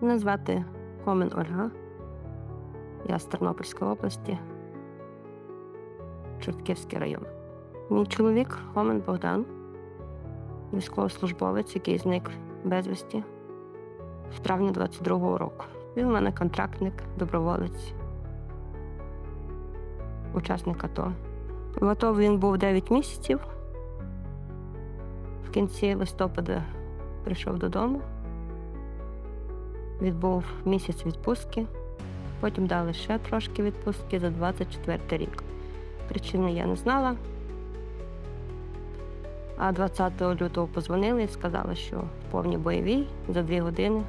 Мене звати Хомен Ольга. Я з Тернопільської області, Чортківський район. Мій чоловік Хомен Богдан, військовослужбовець, який зник безвісті в травні 22-го року. Він у мене контрактник, доброволець, учасник АТО. В АТО він був 9 місяців. В кінці листопада прийшов додому. Відбув місяць відпустки, потім дали ще трошки відпустки за 24 рік. Причини я не знала. А 20 лютого позвонили і сказали, що повні бойові за дві години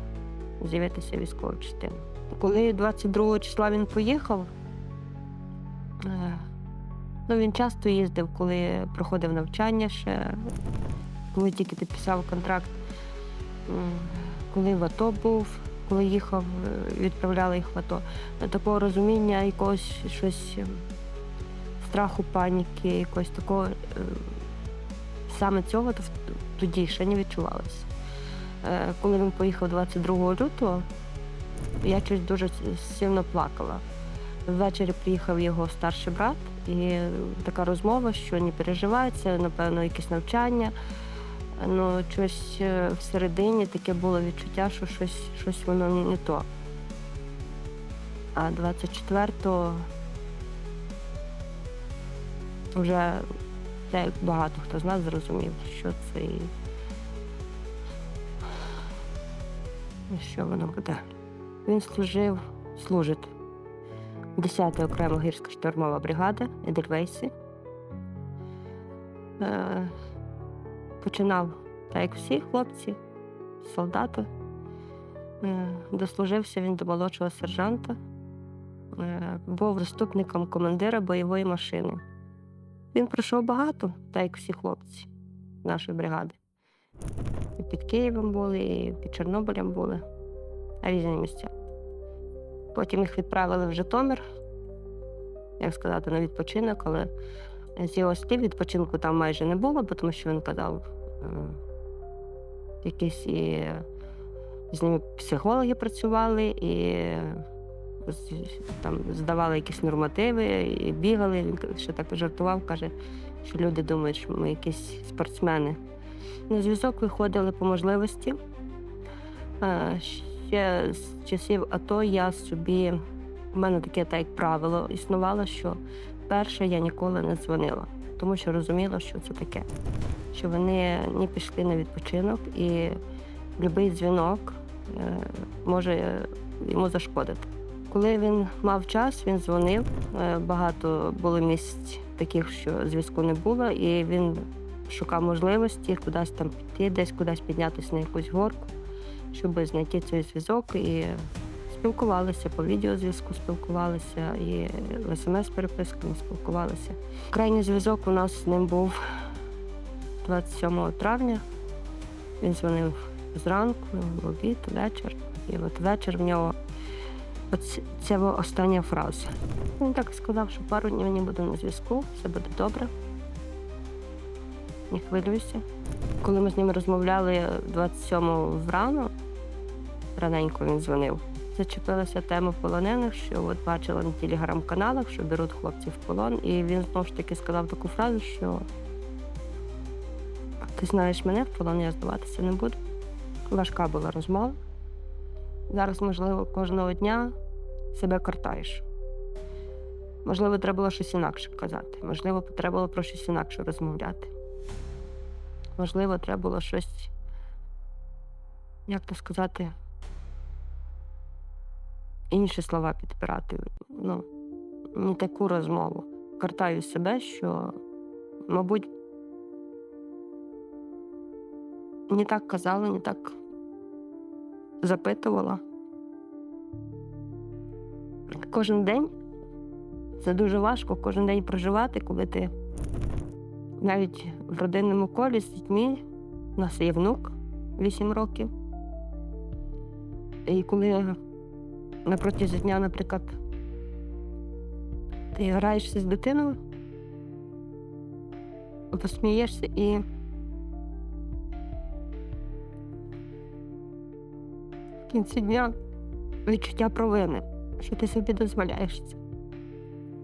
з'явитися військову частину. Коли 22 числа він поїхав, е, ну він часто їздив, коли проходив навчання ще, коли тільки підписав контракт, коли в АТО був, коли їхав, е, відправляли їх в АТО. Такого розуміння, якогось щось е, страху, паніки, якогось такого. е, Саме цього тоді ще не відчувалося. Коли він поїхав 22 лютого, я щось дуже сильно плакала. Ввечері приїхав його старший брат, і така розмова, що не переживай, це, напевно, якесь навчання. Ну, щось е, всередині таке було відчуття, що щось, щось воно не, то. А 24-го вже як багато хто з нас зрозумів, що це і що воно буде. Він служив, служить 10-та окрема гірська штурмова бригада Едельвейсі. Починав, так як всі хлопці, з солдата. Е, дослужився він до молодшого сержанта, е, був заступником командира бойової машини. Він пройшов багато, так як всі хлопці нашої бригади. І під Києвом були, і під Чорнобилем були, різні місця. Потім їх відправили в Житомир, як сказати, на відпочинок, але з його слів відпочинку там майже не було, тому що він казав, е, якісь і з ними психологи працювали, і там здавали якісь нормативи і бігали. Він ще так жартував, каже, що люди думають, що ми якісь спортсмени. На зв'язок виходили по можливості. Е, Ще з часів АТО я собі, в мене таке так як правило існувало, що перше я ніколи не дзвонила, тому що розуміла, що це таке. Що вони не пішли на відпочинок і будь-який дзвінок е, може йому зашкодити. Коли він мав час, він дзвонив. Е, Багато було місць таких, що зв'язку не було, і він шукав можливості кудись там піти, десь кудись піднятися на якусь горку, щоб знайти цей зв'язок. І спілкувалися по відеозв'язку, спілкувалися і смс-переписками спілкувалися. Крайній зв'язок у нас з ним був 27 травня. Він дзвонив зранку, в обід, вечір. І от вечір в нього От це остання фраза. Він так сказав, що пару днів не буду на зв'язку, все буде добре. Не хвилюйся. Коли ми з ним розмовляли 27-го врано, раненько він дзвонив. Зачепилася тема полонених, що от бачила на телеграм-каналах, що беруть хлопців в полон. І він знову ж таки сказав таку фразу, що ти знаєш мене в полон, я здаватися не буду. Важка була розмова. Зараз, можливо, кожного дня себе картаєш. Можливо, треба було щось інакше казати. Можливо, треба було про щось інакше розмовляти. Можливо, треба було щось, як то сказати, інші слова підбирати. Ну, не таку розмову. Картаю себе, що, мабуть, не так казала, не так запитувала. Кожен день це дуже важко кожен день проживати, коли ти навіть в родинному колі з дітьми, у нас є внук 8 років. І коли на протязі дня, наприклад, ти граєшся з дитиною, посмієшся і в кінці дня відчуття провини, що ти собі дозволяєш це.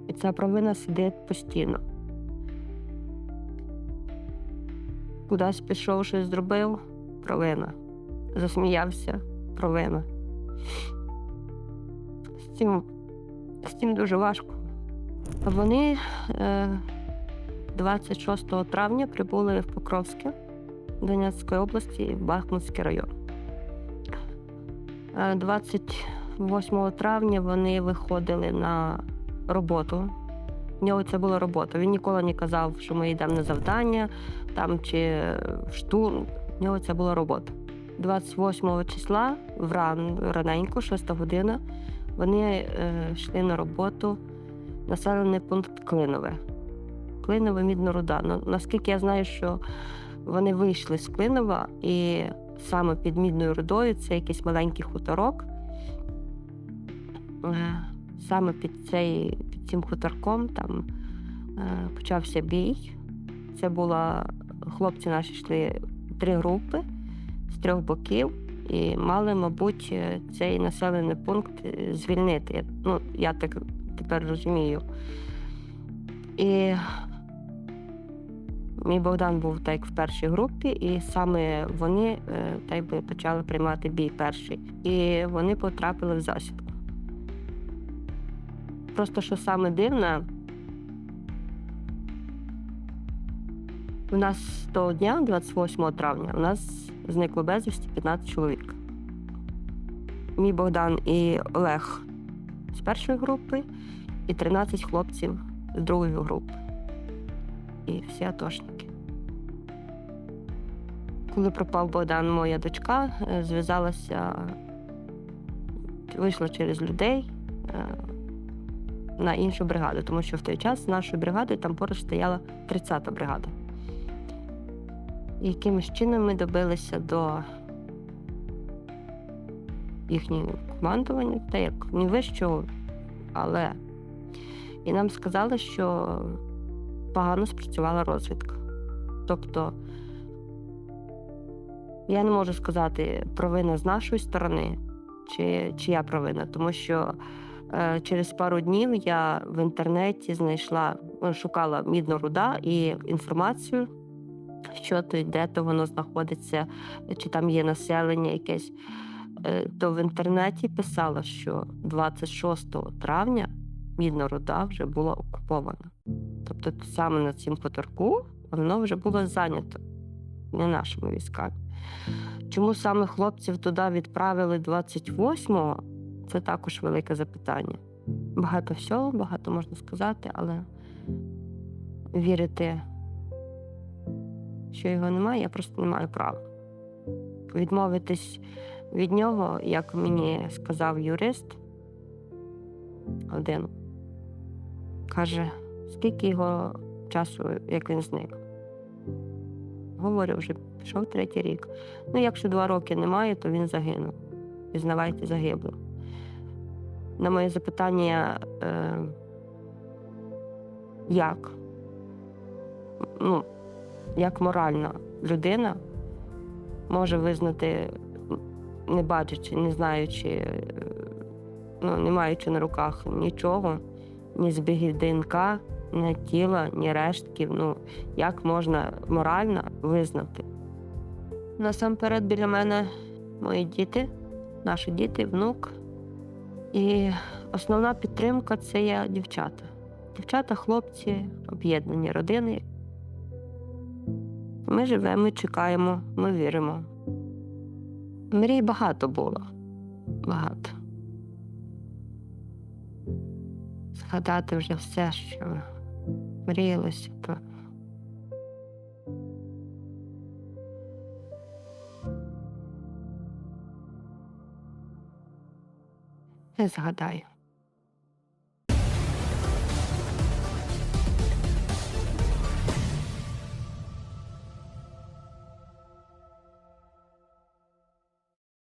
І ця провина сидить постійно. Кудись пішов, щось зробив провина. Засміявся провина. З цим, з цим дуже важко. Вони е, 26 травня прибули в Покровське Донецької області, Бахмутський район. Е, 28 травня вони виходили на роботу. В нього це була робота. Він ніколи не казав, що ми йдемо на завдання там чи штурм. В нього це була робота. 28 числа вран, раненько, 6 година, вони е, йшли на роботу населений пункт Клинове. Клинове мідна руда. Ну, наскільки я знаю, що вони вийшли з Клинова, і саме під мідною рудою це якийсь маленький хуторок. Е, Саме під, цей, під цим хуторком там е, почався бій. Це була хлопці наші йшли три групи з трьох боків і мали, мабуть, е, цей населений пункт е, звільнити. Ну, я так тепер розумію. І мій Богдан був так в першій групі, і саме вони е, так би почали приймати бій перший. І вони потрапили в засідку. Просто що саме дивне, у нас того дня, 28 травня, у нас зникло безвісті 15 чоловік. Мій Богдан і Олег з першої групи, і 13 хлопців з другої групи. І всі атошники. Коли пропав Богдан, моя дочка е, зв'язалася, вийшла через людей е, на іншу бригаду, тому що в той час з нашою бригадою там поруч стояла 30-та бригада. Якимось чином ми добилися до їхнього командування, та як не вищого, але і нам сказали, що погано спрацювала розвідка. Тобто я не можу сказати провина з нашої сторони, чи чия провина, тому що е, через пару днів я в інтернеті знайшла, шукала мідна руда і інформацію, що то де то воно знаходиться, чи там є населення якесь. Е, То в інтернеті писало, що 26 травня мідна руда вже була окупована. Тобто саме на цім хуторку воно вже було зайнято не нашими військами. Чому саме хлопців туди відправили 28-го, це також велике запитання. Багато всього, багато можна сказати, але вірити, що його немає, я просто не маю права. Відмовитись від нього, як мені сказав юрист один, каже, скільки його часу, як він зник. Говорю, вже пішов третій рік. Ну, якщо два роки немає, то він загинув. Пізнавайте загиблим. На моє запитання, е, як? Ну, як моральна людина може визнати, не бачачи, не знаючи, е, ну, не маючи на руках нічого, ні збігів ДНК, ні тіла, ні рештків. Ну, як можна морально визнати? Насамперед біля мене мої діти, наші діти, внук. І основна підтримка це є дівчата. Дівчата, хлопці, об'єднані родини. Ми живемо, чекаємо, ми віримо. Мрій багато було. Багато. Згадати вже все, що мріялося, то не згадаю.